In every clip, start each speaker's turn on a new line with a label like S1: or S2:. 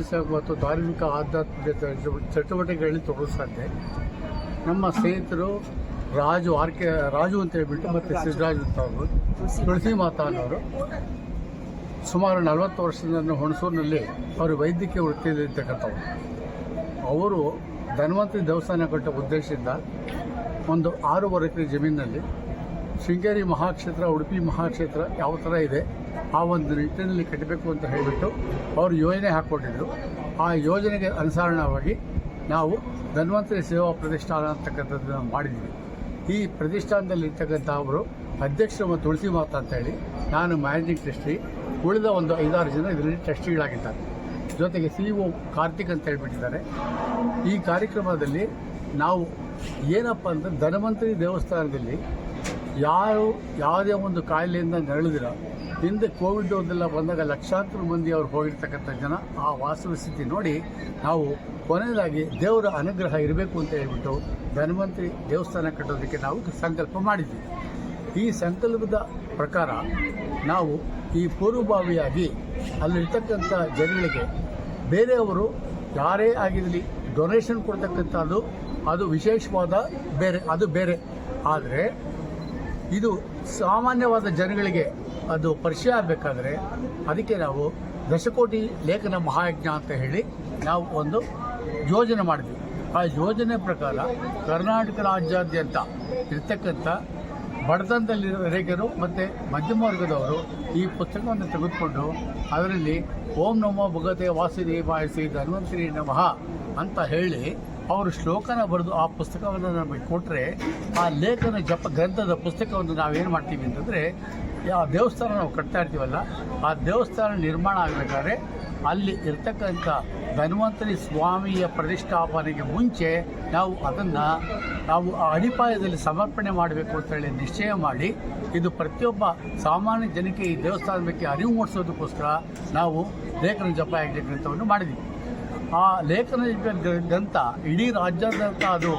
S1: ಸೇವೆ ಮತ್ತು ಧಾರ್ಮಿಕ ಆಧ್ಯಾತ್ಮಿಕ ಚಟು- ಚಟುವಟಿಕೆಗಳಲ್ಲಿ ತೊಡಗಿಸ್ತಾರೆ ನಮ್ಮ ಸ್ನೇಹಿತರು ರಾಜು ಆರ್ ಕೆ ರಾಜು ಅಂತ ಹೇಳ್ಬಿಟ್ಟು ಮತ್ತು ಸಿದ್ದರಾಜು ಅಂತ ಅವರು. ತುಳಸಿ ಮಾತಾ ಅನ್ನೋರು ಸುಮಾರು ನಲವತ್ತು ವರ್ಷದಿಂದ ಹುಣಸೂರಿನಲ್ಲಿ ಅವರು ವೈದ್ಯಕೀಯ ವೃತ್ತಿಯಲ್ಲಿರ್ತಕ್ಕಂಥವ್ರು. ಅವರು ಧನ್ವಂತರಿ ದೇವಸ್ಥಾನ ಕಟ್ಟೋ ಉದ್ದೇಶದಿಂದ ಒಂದು ಆರೂವರೆ ಎಕರೆ ಜಮೀನಿನಲ್ಲಿ ಶೃಂಗೇರಿ ಮಹಾಕ್ಷೇತ್ರ, ಉಡುಪಿ ಮಹಾಕ್ಷೇತ್ರ ಯಾವ ಥರ ಇದೆ, ಆ ಒಂದು ನಿಟ್ಟಿನಲ್ಲಿ ಕಟ್ಟಬೇಕು ಅಂತ ಹೇಳಿಬಿಟ್ಟು ಅವರು ಯೋಜನೆ ಹಾಕ್ಕೊಟ್ಟಿದ್ರು. ಆ ಯೋಜನೆಗೆ ಅನುಸರಣವಾಗಿ ನಾವು ಧನ್ವಂತರಿ ಸೇವಾ ಪ್ರತಿಷ್ಠಾನ ಅಂತಕ್ಕಂಥದ್ದನ್ನು ಮಾಡಿದ್ದೀವಿ ಈ ಪ್ರತಿಷ್ಠಾನದಲ್ಲಿ ಇರ್ತಕ್ಕಂಥ ಅವರು ಅಧ್ಯಕ್ಷರು ಮತ್ತು ತುಳಸಿ ಮಾತ ಅಂತ ಹೇಳಿ, ನಾನು ಮ್ಯಾನೇಜಿಂಗ್ ಟ್ರಸ್ಟಿ, ಉಳಿದ ಒಂದು ಐದಾರು ಜನ ಇದರಲ್ಲಿ ಟ್ರಸ್ಟಿಗಳಾಗಿದ್ದಾರೆ. ಜೊತೆಗೆ ಸಿ ಒ ಕಾರ್ತಿಕ್ ಅಂತ ಹೇಳಿಬಿಟ್ಟಿದ್ದಾರೆ. ಈ ಕಾರ್ಯಕ್ರಮದಲ್ಲಿ ನಾವು ಏನಪ್ಪ ಅಂದರೆ ಧನ್ವಂತರಿ ದೇವಸ್ಥಾನದಲ್ಲಿ ಯಾರು ಯಾವುದೇ ಒಂದು ಕಾಯಿಲೆಯಿಂದ ನರಳಿದಿರ ಹಿಂದೆ ಕೋವಿಡ್ ಒಂದೆಲ್ಲ ಬಂದಾಗ ಲಕ್ಷಾಂತರ ಮಂದಿ ಅವ್ರು ಹೋಗಿರ್ತಕ್ಕಂಥ ಜನ ಆ ವಾಸ್ತವ ಸ್ಥಿತಿ ನೋಡಿ ನಾವು ಕೊನೆಯದಾಗಿ ದೇವರ ಅನುಗ್ರಹ ಇರಬೇಕು ಅಂತ ಹೇಳ್ಬಿಟ್ಟು ಧನ್ವಂತರಿ ದೇವಸ್ಥಾನ ಕಟ್ಟೋದಕ್ಕೆ ನಾವು ಸಂಕಲ್ಪ ಮಾಡಿದ್ವಿ ಈ ಸಂಕಲ್ಪದ ಪ್ರಕಾರ ನಾವು ಈ ಪೂರ್ವಭಾವಿಯಾಗಿ ಅಲ್ಲಿರ್ತಕ್ಕಂಥ ಜನಗಳಿಗೆ ಬೇರೆಯವರು ಯಾರೇ ಆಗಿರಲಿ ಡೊನೇಷನ್ ಕೊಡ್ತಕ್ಕಂಥದ್ದು ಅದು ವಿಶೇಷವಾದ ಬೇರೆ, ಅದು ಬೇರೆ. ಆದರೆ ಇದು ಸಾಮಾನ್ಯವಾದ ಜನಗಳಿಗೆ ಅದು ಪರಿಚಯ ಆಗಬೇಕಾದ್ರೆ ಅದಕ್ಕೆ ನಾವು ದಶಕೋಟಿ ಲೇಖನ ಮಹಾಯಜ್ಞ ಅಂತ ಹೇಳಿ ನಾವು ಒಂದು ಯೋಜನೆ ಮಾಡಿದ್ವಿ. ಆ ಯೋಜನೆ ಪ್ರಕಾರ ಕರ್ನಾಟಕ ರಾಜ್ಯಾದ್ಯಂತ ಇರ್ತಕ್ಕಂಥ ಬಡತನದಲ್ಲಿರೋ ರೇಖರು ಮತ್ತು ಮಧ್ಯಮ ವರ್ಗದವರು ಈ ಪುಸ್ತಕವನ್ನು ತೆಗೆದುಕೊಂಡು ಅದರಲ್ಲಿ ಓಂ ನಮೋ ಭಗವತೆ ವಾಸುದೇವಾಯ ಶ್ರೀ ಧನ್ವಂತರಿ ನಮಃ ಅಂತ ಹೇಳಿ ಅವರು ಶ್ಲೋಕನ ಬರೆದು ಆ ಪುಸ್ತಕವನ್ನು ನಮಗೆ ಕೊಟ್ಟರೆ ಆ ಲೇಖನ ಜಪ ಗ್ರಂಥದ ಪುಸ್ತಕವನ್ನು ನಾವೇನು ಮಾಡ್ತೀವಿ ಅಂತಂದರೆ ಯಾವ ದೇವಸ್ಥಾನ ನಾವು ಕಟ್ತಾ ಇರ್ತೀವಲ್ಲ, ಆ ದೇವಸ್ಥಾನ ನಿರ್ಮಾಣ ಆಗಬೇಕಾದ್ರೆ ಅಲ್ಲಿ ಇರ್ತಕ್ಕಂಥ ಧನ್ವಂತರಿ ಸ್ವಾಮಿಯ ಪ್ರತಿಷ್ಠಾಪನೆಗೆ ಮುಂಚೆ ನಾವು ಅದನ್ನು ನಾವು ಆ ಅಡಿಪಾಯದಲ್ಲಿ ಸಮರ್ಪಣೆ ಮಾಡಬೇಕು ಅಂತ ಹೇಳಿ ನಿಶ್ಚಯ ಮಾಡಿ, ಇದು ಪ್ರತಿಯೊಬ್ಬ ಸಾಮಾನ್ಯ ಜನಕ್ಕೆ ಈ ದೇವಸ್ಥಾನದ ಬಗ್ಗೆ ಅರಿವು ಮೂಡಿಸೋದಕ್ಕೋಸ್ಕರ ನಾವು ಲೇಖನ ಜಪ ಗ್ರಂಥವನ್ನು ಮಾಡಿದ್ವಿ ಆ ಲೇಖನ ಗ್ರಂಥ ಇಡೀ ರಾಜ್ಯಾದ್ಯಂತ ಅದು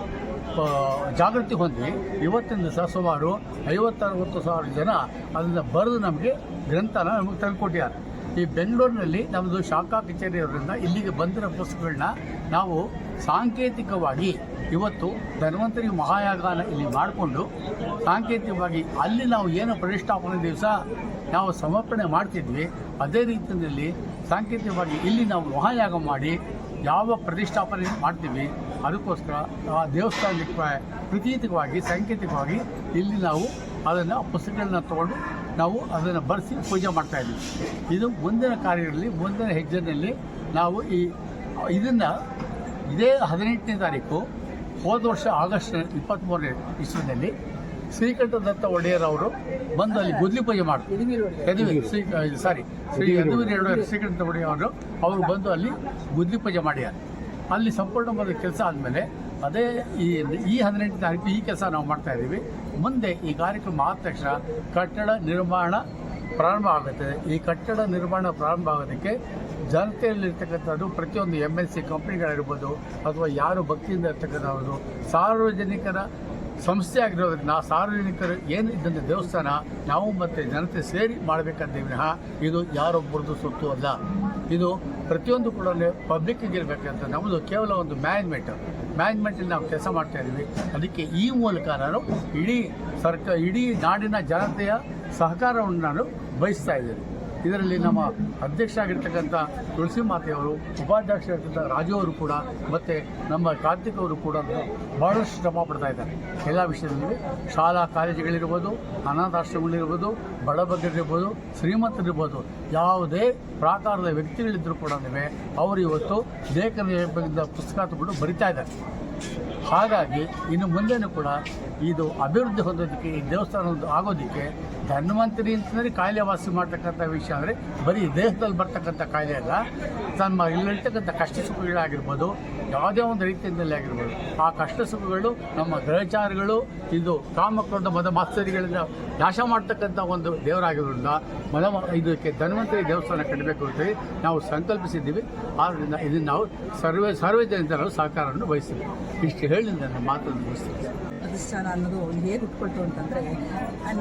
S1: ಜಾಗೃತಿ ಹೊಂದಿ ಇವತ್ತಿನ ದಿವಸ ಸುಮಾರು ಐವತ್ತರವತ್ತು ಸಾವಿರ ಜನ ಅದನ್ನು ಬರೆದು ನಮಗೆ ಗ್ರಂಥನ ನಮಗೆ ತಂದುಕೊಟ್ಟಿದ್ದಾರೆ. ಈ ಬೆಂಗಳೂರಿನಲ್ಲಿ ನಮ್ಮದು ಶಾಖಾ ಕಚೇರಿಯವರಿಂದ ಇಲ್ಲಿಗೆ ಬಂದಿರೋ ಪುಸ್ತಕಗಳನ್ನ ನಾವು ಸಾಂಕೇತಿಕವಾಗಿ ಇವತ್ತು ಧನ್ವಂತರಿ ಮಹಾಯಾಗಾನ ಇಲ್ಲಿ ಮಾಡಿಕೊಂಡು ಸಾಂಕೇತಿಕವಾಗಿ ಅಲ್ಲಿ ನಾವು ಏನು ಪ್ರತಿಷ್ಠಾಪನೆ ದಿವಸ ನಾವು ಸಮರ್ಪಣೆ ಮಾಡ್ತಿದ್ವಿ. ಅದೇ ರೀತಿಯಲ್ಲಿ ಸಾಂಕೇತಿಕವಾಗಿ ಇಲ್ಲಿ ನಾವು ಮಹಾಯಾಗ ಮಾಡಿ ಯಾವ ಪ್ರತಿಷ್ಠಾಪನೆ ಮಾಡ್ತೀವಿ, ಅದಕ್ಕೋಸ್ಕರ ಆ ದೇವಸ್ಥಾನಕ್ಕೆ ಪ್ರತೀತಿಕವಾಗಿ, ಸಾಂಕೇತಿಕವಾಗಿ ಇಲ್ಲಿ ನಾವು ಅದನ್ನು ಪುಸ್ತಕಗಳನ್ನ ತಗೊಂಡು ನಾವು ಅದನ್ನು ಬರೆಸಿ ಪೂಜೆ ಮಾಡ್ತಾ ಇದ್ದೀವಿ. ಇದು ಮುಂದಿನ ಕಾರ್ಯದಲ್ಲಿ ಮುಂದಿನ ಹೆಜ್ಜೆನಲ್ಲಿ ನಾವು ಈ ಇದನ್ನು ಇದೇ ಹದಿನೆಂಟನೇ ತಾರೀಕು ಹೋದ ವರ್ಷ ಆಗಸ್ಟ್ ಇಪ್ಪತ್ತ್ಮೂರನೇ ಇಸ್ವಿನಲ್ಲಿ ಶ್ರೀಕಂಠ ದತ್ತ ಒಡೆಯರ್ ಅವರು ಬಂದು ಅಲ್ಲಿ ಗುದ್ಲಿ ಪೂಜೆ ಮಾಡ್ತಾರೆ ಶ್ರೀ ಸಾರಿ ಶ್ರೀ ಯದುವೀರ್ ಎರಡು ಶ್ರೀಕಂಠ ಒಡೆಯರ್ ಅವರು ಅವರು ಬಂದು ಅಲ್ಲಿ ಗುದ್ಲಿ ಪೂಜೆ ಮಾಡ್ಯಾರ. ಅಲ್ಲಿ ಸಂಪೂರ್ಣವಾದ ಕೆಲಸ ಆದಮೇಲೆ ಅದೇ ಈ ಈ ಹದಿನೆಂಟು ತಾರೀಕು ಈ ಕೆಲಸ ನಾವು ಮಾಡ್ತಾ ಇದ್ದೀವಿ. ಮುಂದೆ ಈ ಕಾರ್ಯಕ್ರಮ ಆದ ತಕ್ಷಣ ಕಟ್ಟಡ ನಿರ್ಮಾಣ ಪ್ರಾರಂಭ ಆಗುತ್ತೆ. ಈ ಕಟ್ಟಡ ನಿರ್ಮಾಣ ಪ್ರಾರಂಭ ಆಗೋದಕ್ಕೆ ಜನತೆಯಲ್ಲಿರ್ತಕ್ಕಂಥದ್ದು ಪ್ರತಿಯೊಂದು ಎಂ ಎಲ್ ಸಿ ಕಂಪ್ನಿಗಳಿರ್ಬೋದು ಅಥವಾ ಯಾರು ಭಕ್ತಿಯಿಂದ ಇರ್ತಕ್ಕಂಥವ್ರು ಸಾರ್ವಜನಿಕರ ಸಂಸ್ಥೆ ಆಗಿರೋದ್ರಿಂದ ಸಾರ್ವಜನಿಕರು ಏನು ಇದ್ದಂಥ ದೇವಸ್ಥಾನ, ನಾವು ಮತ್ತು ಜನತೆ ಸೇರಿ ಮಾಡಬೇಕಂತ ವಿನಃ ಇದು ಯಾರೊಬ್ಬರದ್ದು ಸುತ್ತು ಅಲ್ಲ. ಇದು ಪ್ರತಿಯೊಂದು ಕೂಡ ಪಬ್ಲಿಕ್ಕಿಗೆ ಇರಬೇಕಂತ ನಮ್ಮದು ಕೇವಲ ಒಂದು ಮ್ಯಾನೇಜ್ಮೆಂಟ್ ಮ್ಯಾನೇಜ್ಮೆಂಟಲ್ಲಿ ನಾವು ಕೆಲಸ ಮಾಡ್ತಾ ಇದ್ದೀವಿ. ಅದಕ್ಕೆ ಈ ಮೂಲಕ ನಾನು ಇಡೀ ಸರ್ಕ, ಇಡೀ ನಾಡಿನ ಜನತೆಯ ಸಹಕಾರವನ್ನು ನಾನು ಬಯಸ್ತಾ ಇದ್ದೇನೆ. ಇದರಲ್ಲಿ ನಮ್ಮ ಅಧ್ಯಕ್ಷ ಆಗಿರ್ತಕ್ಕಂಥ ತುಳಸಿ ಮಾತೆಯವರು ಉಪಾಧ್ಯಕ್ಷರಾಗಿರ್ತಕ್ಕಂಥ ರಾಜು ಅವರು ಕೂಡ, ಮತ್ತು ನಮ್ಮ ಕಾರ್ತಿಕ್ ಅವರು ಕೂಡ ಭಾಳಷ್ಟು ಶ್ರಮ ಪಡ್ತಾ ಇದ್ದಾರೆ. ಎಲ್ಲ ವಿಷಯದಲ್ಲಿ ಶಾಲಾ ಕಾಲೇಜುಗಳಿರ್ಬೋದು ಅನಾಥಾಶ್ರಮಗಳಿರ್ಬೋದು ಬಡಬಗ್ಗರಿರ್ಬೋದು ಶ್ರೀಮಂತರಿರ್ಬೋದು, ಯಾವುದೇ ಪ್ರಾಕಾರದ ವ್ಯಕ್ತಿಗಳಿದ್ದರೂ ಕೂಡ ಅವರು ಇವತ್ತು ಲೇಖನ ಪುಸ್ತಕ ತಗೊಂಡು ಬರಿತಾ ಇದ್ದಾರೆ. ಹಾಗಾಗಿ ಇನ್ನು ಮುಂದೆನೂ ಕೂಡ ಇದು ಅಭಿವೃದ್ಧಿ ಹೊಂದೋದಕ್ಕೆ, ಈ ದೇವಸ್ಥಾನ ಆಗೋದಕ್ಕೆ ಧನ್ವಂತರಿ ಅಂತಂದರೆ ಕಾಯಿಲೆ ವಾಸಿ ಮಾಡ್ತಕ್ಕಂಥ ವಿಷಯ ಅಂದರೆ ಬರೀ ದೇಹದಲ್ಲಿ ಬರ್ತಕ್ಕಂಥ ಕಾಯಿಲೆ ಅಲ್ಲ, ತಮ್ಮ ಇಲ್ಲಿರ್ತಕ್ಕಂಥ ಕಷ್ಟ ಸುಖಗಳಾಗಿರ್ಬೋದು ಯಾವುದೇ ಒಂದು ರೀತಿಯಿಂದಲೇ ಆಗಿರ್ಬೋದು. ಆ ಕಷ್ಟ ಸುಖಗಳು ನಮ್ಮ ಗ್ರಹಚಾರಗಳು, ಇದು ಕಾಮಕ್ರೋಧ ಮದ ಮಾಸ್ತರಿಗಳಿಂದ ನಾಶ ಮಾಡ್ತಕ್ಕಂಥ ಒಂದು ದೇವರಾಗಿರೋದ್ರಿಂದ ಮದ ಇದಕ್ಕೆ ಧನ್ವಂತರಿ ದೇವಸ್ಥಾನ ಕಟ್ಟಬೇಕು ಅಂತೇಳಿ ನಾವು ಸಂಕಲ್ಪಿಸಿದ್ದೀವಿ. ಆದ್ದರಿಂದ ಇದನ್ನು ನಾವು ಸರ್ವೇ ಸಾರ್ವಜನಿಕರು ಸಹಕಾರವನ್ನು ವಹಿಸ್ತೀವಿ. ಇಷ್ಟು ಹೇಳಿ ನನ್ನ ಮಾತನ್ನು ಮುಗಿಸ್ತೀನಿ.
S2: ಪ್ರತಿಷ್ಠಾನ ಅನ್ನೋದು ಹೇಗೆ ಉಟ್ಕೊಳ್ತು ಅಂತಂದರೆ,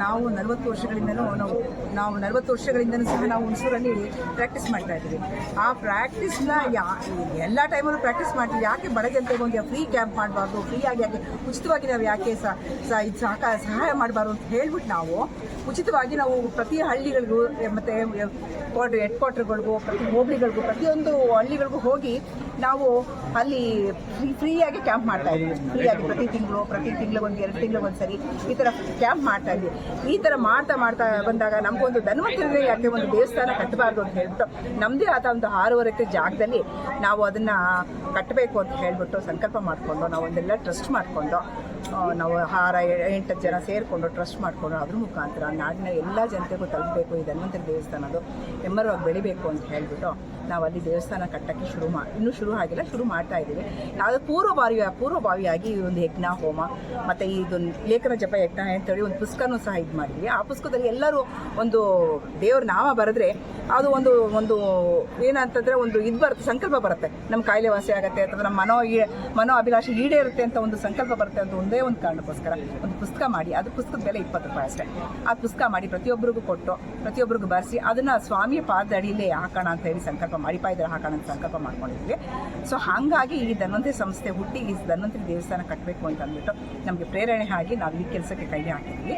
S2: ನಾವು ನಲವತ್ತು ವರ್ಷಗಳಿಂದಲೂ ನಾವು ನಾವು ನಲವತ್ತು ವರ್ಷಗಳಿಂದಲೂ ಸಹ ನಾವು ಹುಣಸೂರಲ್ಲಿ ಪ್ರಾಕ್ಟೀಸ್ ಮಾಡ್ತಾ ಇದ್ದೀವಿ. ಆ ಪ್ರಾಕ್ಟೀಸ್ನ ಯಾ, ಎಲ್ಲ ಟೈಮಲ್ಲೂ ಪ್ರಾಕ್ಟೀಸ್ ಮಾಡ್ತೀವಿ. ಯಾಕೆ ಬಡಗೆ ಅಂತ ಒಂದು ಫ್ರೀ ಕ್ಯಾಂಪ್ ಮಾಡಬಾರ್ದು ಫ್ರೀಯಾಗಿ ಯಾಕೆ, ಉಚಿತವಾಗಿ ನಾವು ಯಾಕೆ ಇದು ಸಹಕಾರ ಸಹಾಯ ಮಾಡಬಾರ್ದು ಅಂತ ಹೇಳ್ಬಿಟ್ಟು ನಾವು, ಉಚಿತವಾಗಿ ನಾವು ಪ್ರತಿ ಹಳ್ಳಿಗಳಿಗೂ ಮತ್ತು ಹೆಡ್ ಕ್ವಾರ್ಟರ್ಗಳಿಗೂ ಪ್ರತಿ ಹೋಬಳಿಗಳಿಗೂ, ಪ್ರತಿಯೊಂದು ಹಳ್ಳಿಗಳಿಗೂ ಹೋಗಿ ನಾವು ಅಲ್ಲಿ ಫ್ರೀ ಫ್ರೀಯಾಗಿ ಕ್ಯಾಂಪ್ ಮಾಡ್ತಾ ಇದ್ದೀವಿ ಫ್ರೀಯಾಗಿ ಪ್ರತಿ ತಿಂಗಳು ಪ್ರತಿ ತಿಂಗಳು ಒಂದು ಎರಡು ತಿಂಗಳು ಒಂದು ಸರಿ ಈ ಥರ ಕ್ಯಾಂಪ್ ಮಾಡ್ತಾ ಇದ್ವಿ. ಈ ಥರ ಮಾಡ್ತಾ ಮಾಡ್ತಾ ಬಂದಾಗ ನಮಗೊಂದು ಧನ್ವಂತರಿಂದ, ಯಾಕೆ ಒಂದು ದೇವಸ್ಥಾನ ಕಟ್ಟಬಾರ್ದು ಅಂತ ಹೇಳ್ಬಿಟ್ಟು ನಮ್ಮದೇ ಆದ ಒಂದು ಆರೂವರೆ ಜಾಗದಲ್ಲಿ ನಾವು ಅದನ್ನು ಕಟ್ಟಬೇಕು ಅಂತ ಹೇಳಿಬಿಟ್ಟು ಸಂಕಲ್ಪ ಮಾಡಿಕೊಂಡು ನಾವು ಒಂದೆಲ್ಲ ಟ್ರಸ್ಟ್ ಮಾಡಿಕೊಂಡು ನಾವು ಆರ ಎಂಟು ಜನ ಸೇರಿಕೊಂಡು ಟ್ರಸ್ಟ್ ಮಾಡಿಕೊಂಡು ಅದ್ರ ಮುಖಾಂತರ ನಾಡಿನ ಎಲ್ಲ ಜನತೆಗೂ ತಲುಪಬೇಕು ಈ ಧನ್ವಂತರಿ ದೇವಸ್ಥಾನದು ಹೆಮ್ಮರವಾಗಿ ಬೆಳಿಬೇಕು ಅಂತ ಹೇಳ್ಬಿಟ್ಟು ನಾವು ಅಲ್ಲಿ ದೇವಸ್ಥಾನ ಕಟ್ಟಕ್ಕೆ ಶುರು ಮಾ ಇನ್ನೂ ಶುರು ಆಗಿಲ್ಲ, ಶುರು ಮಾಡ್ತಾ ಇದ್ದೀವಿ. ನಾವು ಪೂರ್ವಭಾವಿ, ಪೂರ್ವಭಾವಿಯಾಗಿ ಈ ಒಂದು ಯಜ್ಞ, ಹೋಮ, ಮತ್ತು ಇದು ಲೇಖನ ಜಪ, ಯಜ್ಞ ಅಂತೇಳಿ ಒಂದು ಪುಸ್ತಕನೂ ಸಹ ಇದು ಮಾಡಿದ್ವಿ. ಆ ಪುಸ್ತಕದಲ್ಲಿ ಎಲ್ಲರೂ ಒಂದು ದೇವ್ರ ನಾಮ ಬರೆದ್ರೆ ಅದು ಒಂದು ಒಂದು ಏನಂತಂದರೆ ಒಂದು ಇದು ಬರುತ್ತೆ, ಸಂಕಲ್ಪ ಬರುತ್ತೆ. ನಮ್ಮ ಕಾಯಿಲೆ ವಾಸಿ ಆಗುತ್ತೆ ಅಥವಾ ನಮ್ಮ ಮನೋ ಮನೋ ಅಭಿಲಾಷೆ ಈಡೇರುತ್ತೆ ಅಂತ ಒಂದು ಸಂಕಲ್ಪ ಬರುತ್ತೆ ಅಂತ ಒಂದೇ ಒಂದು ಕಾರಣಕ್ಕೋಸ್ಕರ ಒಂದು ಪುಸ್ತಕ ಮಾಡಿ, ಅದು ಪುಸ್ತಕದ ಬೆಲೆ ಇಪ್ಪತ್ತು ರೂಪಾಯಿ ಅಷ್ಟೇ. ಆ ಪುಸ್ತಕ ಮಾಡಿ ಪ್ರತಿಯೊಬ್ಬರಿಗೂ ಕೊಟ್ಟು ಪ್ರತಿಯೊಬ್ಬರಿಗೂ ಬರೆಸಿ, ಅದನ್ನು ಸ್ವಾಮಿಯ ಪಾದದ ಅಡಿಯಲ್ಲೇ ಹಾಕೋಣ ಅಂತ ಹೇಳಿ ಸಂಕಲ್ಪ ಮಾಡಿ ಪಾಯದಲ್ಲಿ ಹಾಕೋಣ ಅಂತ ಸಂಕಲ್ಪ ಮಾಡ್ಕೊಂಡಿದ್ವಿ. ಸೊ ಹಾಗಾಗಿ ಈ ಧನ್ವಂತರಿ ಸಂಸ್ಥೆ ಹುಟ್ಟಿ ಈ ಧನ್ವಂತರಿ ದೇವಸ್ಥಾನ ಕಟ್ಟಬೇಕು ಅಂತ ಅಂದ್ಬಿಟ್ಟು ನಮಗೆ ಪ್ರೇರಣೆ ಆಗಿ ನಾವು ಈ ಕೆಲಸಕ್ಕೆ ಕೈ ಹಾಕಿದ್ವಿ.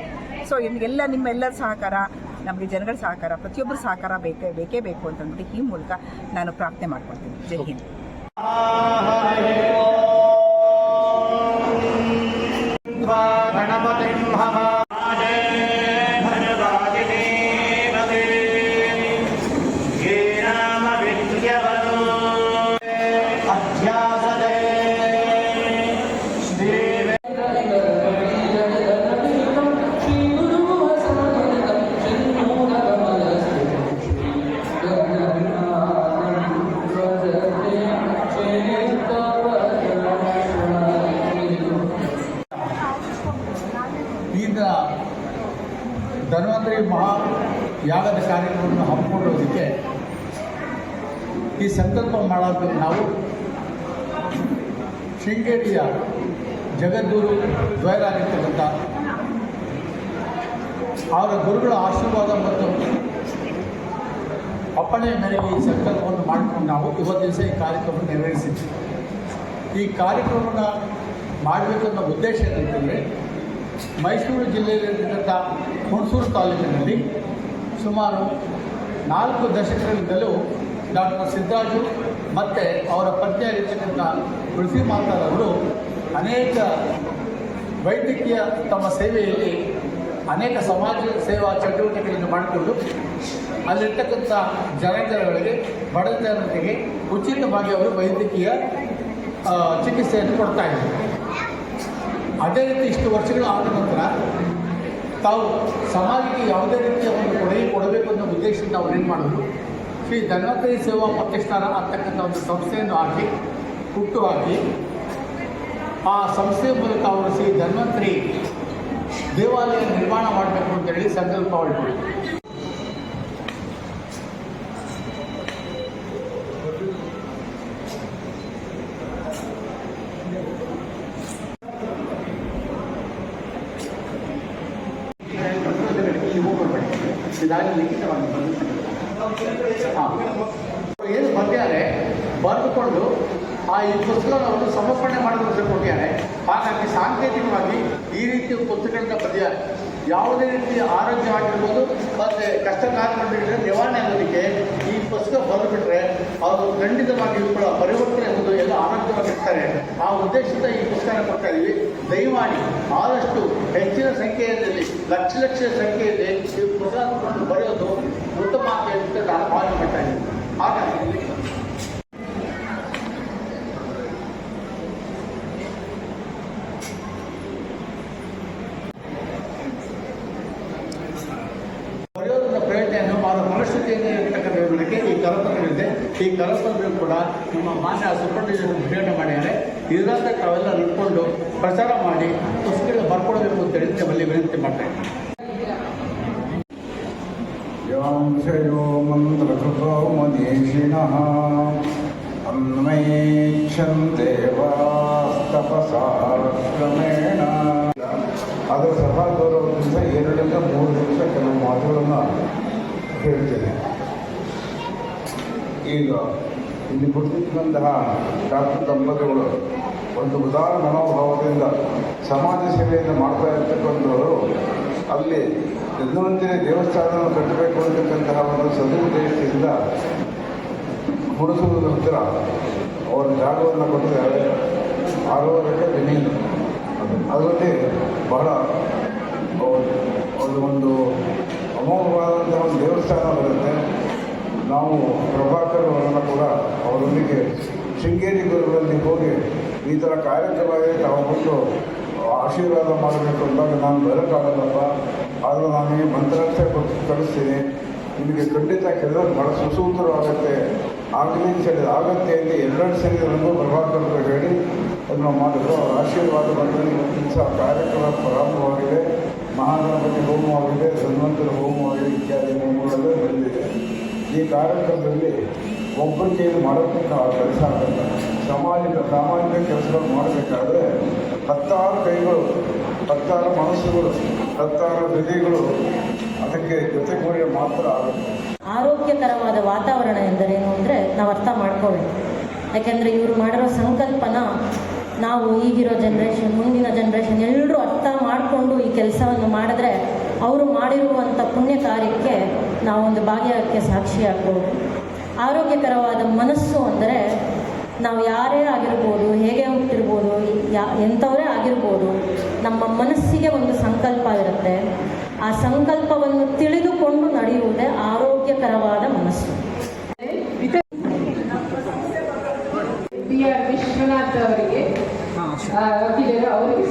S2: ಸೊ ನಿಮಗೆಲ್ಲ ನಿಮ್ಮೆಲ್ಲರ ಸಹಕಾರ, ನಮಗೆ ಜನಗಳ ಸಹಕಾರ ಪ್ರತಿಯೊಬ್ಬರ ಸಹಕಾರ ಬೇಕೇ ಬೇಕೇ ಬೇಕು ಅಂತಂದ್ಬಿಟ್ಟು ಈ ಮೂಲಕ ನಾನು ಪ್ರಾರ್ಥನೆ ಮಾಡ್ಕೊಳ್ತೀನಿ. ಜೈ ಹಿಂದ್.
S1: ಯಾಗದ ಕಾರ್ಯಕ್ರಮವನ್ನು ಹಮ್ಮಿಕೊಳ್ಳೋದಕ್ಕೆ ಈ ಸಂಕಲ್ಪ ಮಾಡೋದು ನಾವು ಶೃಂಗೇರಿಯ ಜಗದ್ಗುರು ದ್ವಯರಾಗಿರ್ತಕ್ಕಂಥ ಅವರ ಗುರುಗಳ ಆಶೀರ್ವಾದ ಮತ್ತು ಅಪ್ಪಣೆ ಮೇರೆಗೆ ಈ ಸಂಕಲ್ಪವನ್ನು ಮಾಡಿಕೊಂಡು ನಾವು ಇವತ್ತು ದಿವಸ ಈ ಕಾರ್ಯಕ್ರಮ ನೆರವೇರಿಸಿದ್ವಿ. ಈ ಕಾರ್ಯಕ್ರಮವನ್ನು ಮಾಡಬೇಕನ್ನೋ ಉದ್ದೇಶ ಏನಂತಂದರೆ ಮೈಸೂರು ಜಿಲ್ಲೆಯಲ್ಲಿರ್ತಕ್ಕಂಥ ಹುಣಸೂರು ತಾಲೂಕಿನಲ್ಲಿ ಸುಮಾರು ನಾಲ್ಕು ದಶಕಗಳಿಂದಲೂ ಡಾಕ್ಟರ್ ಸಿದ್ದರಾಜು ಮತ್ತು ಅವರ ಪತ್ನಿಯಾಗಿರ್ತಕ್ಕಂಥ ತುಳಸಿ ಮಾತಾಡವರು ಅನೇಕ ವೈದ್ಯಕೀಯ ತಮ್ಮ ಸೇವೆಯಲ್ಲಿ ಅನೇಕ ಸಮಾಜ ಸೇವಾ ಚಟುವಟಿಕೆಗಳನ್ನು ಮಾಡಿಕೊಂಡು ಅಲ್ಲಿರ್ತಕ್ಕಂಥ ಜನಜನಗಳಿಗೆ, ಬಡ ಜನರಿಗೆ ಉಚಿತವಾಗಿ ಅವರು ವೈದ್ಯಕೀಯ ಚಿಕಿತ್ಸೆಯನ್ನು ಕೊಡ್ತಾ ಇದ್ದರು. ಅದೇ ರೀತಿ ಇಷ್ಟು ವರ್ಷಗಳು ಆದ ನಂತರ ತಾವು ಸಮಾಜಕ್ಕೆ ಯಾವುದೇ ರೀತಿಯ ಒಂದು ಕೊಡುಗೆ ಕೊಡಬೇಕು ಅನ್ನೋ ಉದ್ದೇಶದಿಂದ ಅವ್ರು ಏನು ಮಾಡಿದ್ರು? ಶ್ರೀ ಧನ್ವಂತರಿ ಸೇವಾ ಪ್ರತಿಷ್ಠಾನ ಅಂತಕ್ಕಂಥ ಒಂದು ಸಂಸ್ಥೆಯನ್ನು ಹಾಕಿ, ಹುಟ್ಟು ಹಾಕಿ, ಆ ಸಂಸ್ಥೆಯ ಮೂಲಕ ಅವರು ಶ್ರೀ ಧನ್ವಂತರಿ ದೇವಾಲಯ ನಿರ್ಮಾಣ ಮಾಡಬೇಕು ಅಂತೇಳಿ ಸಂಕಲ್ಪ ಮಾಡಿದ್ರು. ಇದಾಗಿ ಲಿಖಿತವಾಗಿ ಏನು ಬರ್ತಾರೆ ಬರೆದುಕೊಂಡು ಆ ಈ ಪುಸ್ತಕವನ್ನು ಸಮರ್ಪಣೆ ಮಾಡೋದಕ್ಕೆ ಕೊಟ್ಟಿದ್ದಾರೆ. ಹಾಗಾಗಿ ಸಾಂಕೇತಿಕವಾಗಿ ಈ ರೀತಿಯ ಪುಸ್ತಕಗಳನ್ನ ಬರೆದಿದ್ದಾರೆ ಯಾವುದೇ ರೀತಿಯ ಆರೋಗ್ಯ ಆಗಿರ್ಬೋದು, ಮತ್ತು ಕಷ್ಟ ಕಾರ್ಯಗಳಿದ್ರೆ ನಿವಾರಣೆ ಆಗೋದಕ್ಕೆ ಈ ಪುಸ್ತಕ ಬರೆದುಬಿಟ್ರೆ ಅವರು ಖಂಡಿತವಾಗಿ ಕೂಡ ಪರಿವರ್ತನೆ ಹೊಂದು ಆರೋಗ್ಯವಾಗಿರ್ತಾರೆ ಆ ಉದ್ದೇಶದಿಂದ ಈ ಪುಸ್ತಕ ಕೊಡ್ತಾ ಇದ್ದೀವಿ. ದಯಮಾಡಿ ಆದಷ್ಟು ಹೆಚ್ಚಿನ ಸಂಖ್ಯೆಯಲ್ಲಿ, ಲಕ್ಷ ಲಕ್ಷ ಸಂಖ್ಯೆಯಲ್ಲಿ ಈ ಪುಸ್ತಕವನ್ನು ಬರೆಯೋದು ಉತ್ತಮ ಅಂತ ನಾನು ಭಾವನೆ ಮಾಡ್ತಾ ಇದ್ದೀನಿ. ಹಾಗಾಗಿ ಬರೆಯೋದನ್ನ ಪ್ರಯತ್ನ ಅವರ ಮನಸ್ಥಿತಿಯಿಂದ ಇರ್ತಕ್ಕಂಥ ಕರಪತ್ರಗಳಿದೆ ಈ ಕರಪತ್ರ ಕೂಡ ನಿಮ್ಮ ಮಾನ್ಯ ಸುಪ್ರೀಂ ಭೇಟಿ ಮಾಡಿದ್ದಾರೆ. ಇದರಂತೆ ತಾವೆಲ್ಲ ನಿಂತ್ಕೊಂಡು ಪ್ರಚಾರ ಮಾಡಿ ಪುಸ್ತಕ ಬರ್ಕೊಡಬೇಕು ಅಂತ ಹೇಳಿ ನಮ್ಮಲ್ಲಿ ವಿನಂತಿ ಮಾಡ್ತಾ ಇದ್ದೀನಿ.
S3: ಯಾಂಶಯೋ ಮಂತ್ರಕೃತೋ ಮನೀಷಿಣಃ ಅನ್ವೈಕ್ಷನ್ ದೇವಾಸ್ತಪಸಾಶ್ರಮೇಣ ಅದರ ಸಭಾ ಗೌರವದಿಂದ ಎರಡರಿಂದ ಮೂರು ದಿವಸ ಕೆಲವು ಮಾತುಗಳನ್ನು ಹೇಳ್ತೇನೆ. ಈಗ ಇಲ್ಲಿ ಕುಳಿತಿದ್ದಂತಹ ಡಾಕ್ಟರ್ ದಂಪತಿಗಳು ಒಂದು ಉದಾರ ಮನೋಭಾವದಿಂದ ಸಮಾಜ ಸೇವೆಯನ್ನು ಮಾಡ್ತಾ ಇರ್ತಕ್ಕಂಥವರು, ಅಲ್ಲಿ ಧನ್ವಂತರಿ ದೇವಸ್ಥಾನವನ್ನು ಕಟ್ಟಬೇಕು ಅಂತಕ್ಕಂತಹ ಒಂದು ಸದುದ್ದೇಶದಿಂದ ಹುಡುಸುವುದರ ಹತ್ತಿರ ಅವರ ಜಾಗವನ್ನು ಕೊಟ್ಟಿದ್ದಾರೆ. ಆರೂವರೆಗೆ ಜಮೀನು ಅದರಲ್ಲಿ ಬಹಳ ಅದು ಒಂದು ಅಮೋಘವಾದಂತಹ ಒಂದು ದೇವಸ್ಥಾನ ಬರುತ್ತೆ. ನಾವು ಪ್ರಭಾಕರ್ ಅವರನ್ನು ಕೂಡ ಅವರೊಂದಿಗೆ ಶೃಂಗೇರಿ ಗುರುಗಳಲ್ಲಿ ಹೋಗಿ ಈ ಥರ ಕಾರ್ಯಕ್ರಮಕ್ಕೆ ತಾವು ಬಂದು ಆಶೀರ್ವಾದ ಮಾಡಬೇಕು ಅಂದಾಗ ನಾನು ಬರೋಕ್ಕಾಗಲ್ಲಪ್ಪ. ಆದರೂ ನಾನು ಮಂತ್ರಾಕ್ಷರ ಕೊಟ್ಟು ಕಳಿಸ್ತೀನಿ. ನಿಮಗೆ ಖಂಡಿತ ಕೆಲವರು ಭಾಳ ಸುಸೂತ್ರವಾಗುತ್ತೆ. ಆಗಲಿ ಅಂತ ಆಗುತ್ತೆ ಅಂತ ಎರಡು ಸರಿ ನನಗೂ ಪ್ರಭಾಕರ್ ಹೇಳಿ, ಅದನ್ನು ಮಾಡಿದ್ರು. ಅವರ ಆಶೀರ್ವಾದ ಇವತ್ತಿನ ಸಹ ಕಾರ್ಯಕ್ರಮ ಪ್ರಾರಂಭವಾಗಿದೆ. ಮಹಾಗಣಪತಿ ಹೋಮವಾಗಿದೆ, ಧನ್ವಂತರ ಹೋಮವಾಗಿದೆ, ಇತ್ಯಾದಿ ಹೋಮಗಳಲ್ಲೇ ನಡೆದಿದೆ. ಈ ಕಾರ್ಯಕ್ರಮದಲ್ಲಿ ಒಬ್ಬರ ಕೈಯಲ್ಲಿ ಮಾಡತಕ್ಕ ಕೆಲಸ ಆಗಲ್ಲ. ಸಾಮಾಜಿಕ ಸಾಮಾಜಿಕ ಕೆಲಸಗಳು ಮಾಡಬೇಕಾದ್ರೆ ಹತ್ತಾರು ಕೈಗಳು, ಹತ್ತಾರು ಮನಸ್ಸುಗಳು, ಹತ್ತಾರು ಹೃದಯಗಳು ಅದಕ್ಕೆ ಜೊತೆಗೂಡಿ ಮಾತ್ರ
S4: ಆರೋಗ್ಯಕರವಾದ ವಾತಾವರಣ ಎಂದರೇನು ಅಂದರೆ ನಾವು ಅರ್ಥ ಮಾಡ್ಕೋಬೇಕು. ಯಾಕೆಂದರೆ ಇವರು ಮಾಡಿರೋ ಸಂಕಲ್ಪನ ನಾವು ಈಗಿರೋ ಜನ್ರೇಷನ್ ಮುಂದಿನ ಜನ್ರೇಷನ್ ಎಲ್ಲರೂ ಅರ್ಥ ಮಾಡಿಕೊಂಡು ಈ ಕೆಲಸವನ್ನು ಮಾಡಿದ್ರೆ ಅವರು ಮಾಡಿರುವಂಥ ಪುಣ್ಯ ಕಾರ್ಯಕ್ಕೆ ನಾವೊಂದು ಭಾಗ್ಯಕ್ಕೆ ಸಾಕ್ಷಿಯಾಗ್ಬೋದು ಆರೋಗ್ಯಕರವಾದ ಮನಸ್ಸು ಅಂದರೆ ನಾವು ಯಾರೇ ಆಗಿರ್ಬೋದು, ಹೇಗೆ ಹುಟ್ಟಿರ್ಬೋದು, ಯಾ, ಎಂಥವರೇ ಆಗಿರ್ಬೋದು, ನಮ್ಮ ಮನಸ್ಸಿಗೆ ಒಂದು ಸಂಕಲ್ಪ ಇರುತ್ತೆ. ಆ ಸಂಕಲ್ಪವನ್ನು ತಿಳಿದುಕೊಂಡು ನಡೆಯುವುದೇ ಆರೋಗ್ಯಕರವಾದ ಮನಸ್ಸು.
S5: ವಿಶ್ವನಾಥ್ ಅವರಿಗೆ ಅವರಿಗೆ